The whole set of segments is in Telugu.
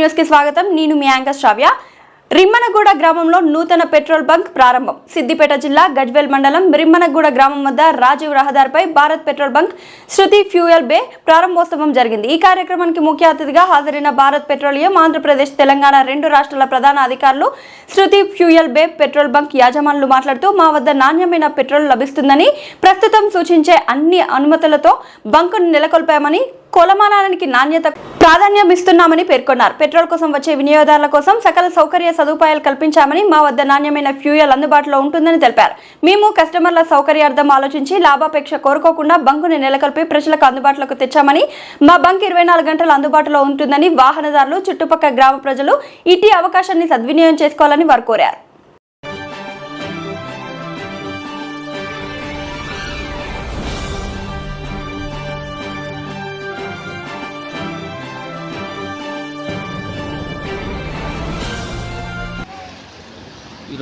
న్యూస్కి స్వాగతం. నేను మీ యాంకర్ శ్రావ్య. రిమ్మనగూడ గ్రామంలో నూతన పెట్రోల్ బంక్ ప్రారంభం. సిద్దిపేట జిల్లా గజ్వేల్ మండలం రిమ్మనగూడ గ్రామం వద్ద రాజీవ్ రహదారిపై Bharat petrol bunk Shruti fuel bay ప్రారంభోత్సవం జరిగింది. ఈ కార్యక్రమానికి ముఖ్య అతిథిగా హాజరైన భారత్ పెట్రోలియం ఆంధ్రప్రదేశ్ తెలంగాణ రెండు రాష్ట్రాల ప్రధాన అధికారులు Shruti fuel bay petrol bunk యాజమానులు మాట్లాడుతూ మా వద్ద నాణ్యమైన పెట్రోల్ లభిస్తుందని ప్రస్తుతం సూచించే అన్ని అనుమతులతో బంకును నెలకొల్పామని కొలమానానికి నాణ్యత ప్రాధాన్యం ఇస్తున్నామని పేర్కొన్నారు. పెట్రోల్ కోసం వచ్చే వినియోగదారుల కోసం సకల సౌకర్య సదుపాయాలు కల్పించామని మా వద్ద నాణ్యమైన ఫ్యూయల్ అందుబాటులో ఉంటుందని తెలిపారు. మేము కస్టమర్ల సౌకర్యార్థం ఆలోచించి లాభాపేక్ష కోరుకోకుండా బంకుని నెలకొల్పి ప్రజలకు అందుబాటులోకి తెచ్చామని మా బంక్ ఇరవై నాలుగు గంటలు అందుబాటులో ఉంటుందని వాహనదారులు చుట్టుపక్కల గ్రామ ప్రజలు ఇటీ అవకాశాన్ని సద్వినియోగం చేసుకోవాలని వారు కోరారు.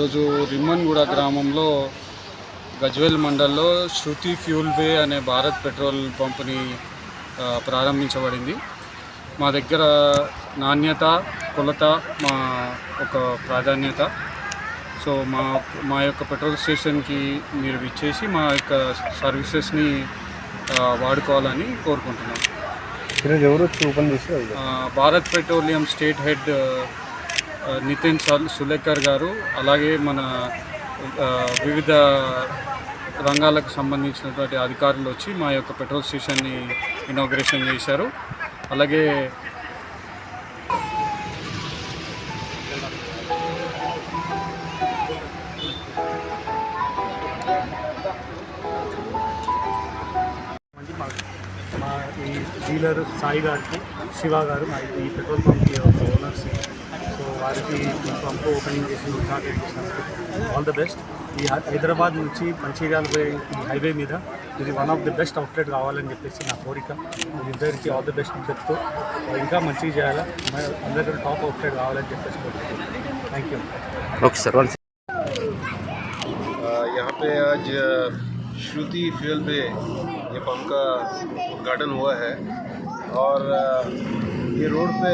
ఈరోజు రిమ్మన్గూడ గ్రామంలో గజ్వేల్ మండల్లో శృతి ఫ్యూల్ బే అనే భారత్ పెట్రోల్ పంపుని ప్రారంభించబడింది. మా దగ్గర నాణ్యత కొలత మా ఒక ప్రాధాన్యత. సో మా మా యొక్క పెట్రోల్ స్టేషన్కి మీరు విచ్చేసి మా యొక్క సర్వీసెస్ని వాడుకోవాలని కోరుకుంటున్నాం. ఈరోజు ఎవరు ఓపెన్ చేసి Bharat petroleum state head Nitin Sulekar గారు అలాగే మన వివిధ రంగాలకు సంబంధించినటువంటి అధికారులు వచ్చి మా యొక్క పెట్రోల్ స్టేషన్ని ఇనాగ్రేషన్ చేశారు. అలాగే మా ఈ డీలర్ సాయి గారికి శివ గారు మా ఈ పెట్రోల్ పంప్ వారికి ఈ పంపు ఓపెనింగ్ చేసి ఉద్ఘాటన చేసినందుకు ఆల్ ద బెస్ట్ ఈ హై- హైదరాబాద్ నుంచి మంచిర్యాల పోయే ఈ హైవే మీద ఇది one of the best outlet కావాలని చెప్పేసి నా కోరిక ఇద్దరికి ఆల్ ది బెస్ట్ చెప్తూ ఇంకా మంచిగా చేయాలా మ- అందరికీ టాప్ అవుట్లెట్ కావాలని చెప్పేసి కోరుకుంటున్నాను thank you okay sir one अ, यहाँ पे आज अ, श्रुति फ्यूल पे ये पंप का उद्घाटन हुआ है और अ, ये रोड पे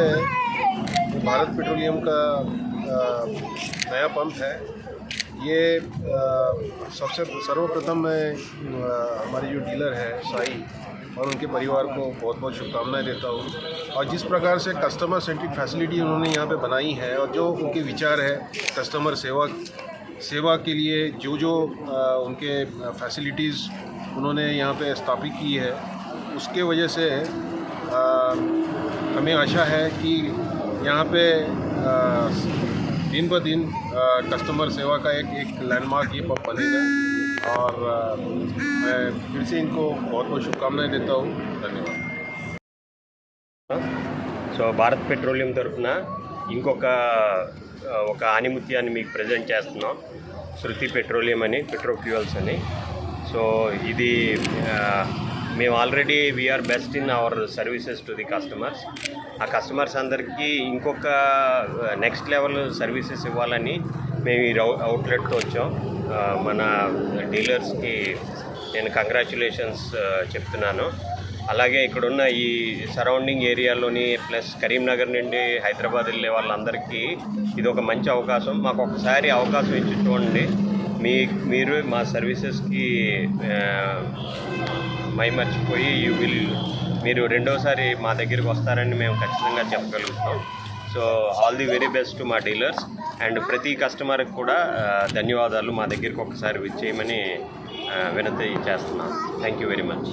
भारत पेट्रोलियम का नया पंप है। ये सबसे सर्वप्रथम मैं हमारे जो डीलर है, साई, और उनके परिवार को बहुत बहुत शुभकामनाएँ देता हूँ। और जिस प्रकार से कस्टमर सेंट्रिक फैसिलिटी उन्होंने यहाँ पे बनाई है, और जो उनके विचार है कस्टमर सेवा सेवा के लिए जो जो उनके फैसिलिटीज़ उन्होंने यहाँ पे स्थापित की है, उसके वजह से हमें आशा है कि यहाँ पे अ, दिन ब दिन अ, कस्टमर सेवा का एक एक लैंडमार्क ये पब बनेगा और अ, मैं फिर से इनको बहुत बहुत शुभकामनाएं देता हूँ धन्यवाद సో భారత్ పెట్రోలియం తరఫున ఇంకొక ఆ, ఒక ఆనిముత్యాన్ని మీకు ప్రజెంట్ చేస్తున్నాం శృతి పెట్రోలియం అని పెట్రో ఫ్యూయల్స్ అని సో ఇది ఆ, మేము already we are best in our services to the customers ఆ కస్టమర్స్ అందరికీ ఇంకొక నెక్స్ట్ లెవెల్ సర్వీసెస్ ఇవ్వాలని మేము ఈ అవుట్లెట్తో వచ్చాం. మన డీలర్స్కి నేను కంగ్రాచులేషన్స్ uh, చెప్తున్నాను. అలాగే ఇక్కడున్న ఈ సరౌండింగ్ ఏరియాలోని ప్లస్ కరీంనగర్ నుండి హైదరాబాద్ వెళ్ళే వాళ్ళందరికీ ఇది ఒక మంచి అవకాశం. మాకు ఒకసారి అవకాశం ఇచ్చి చూడండి. మీ మీరు మా సర్వీసెస్కి మై మర్చిపోయి యూ విల్ మీరు రెండోసారి మా దగ్గరికి వస్తారని మేము ఖచ్చితంగా చెప్పగలుగుతాం. So all the very best మా డీలర్స్. అండ్ ప్రతి కస్టమర్కి కూడా ధన్యవాదాలు. మా దగ్గరికి ఒకసారి విచ్చేయమని వినతి చేస్తున్నాను. Thank you very much.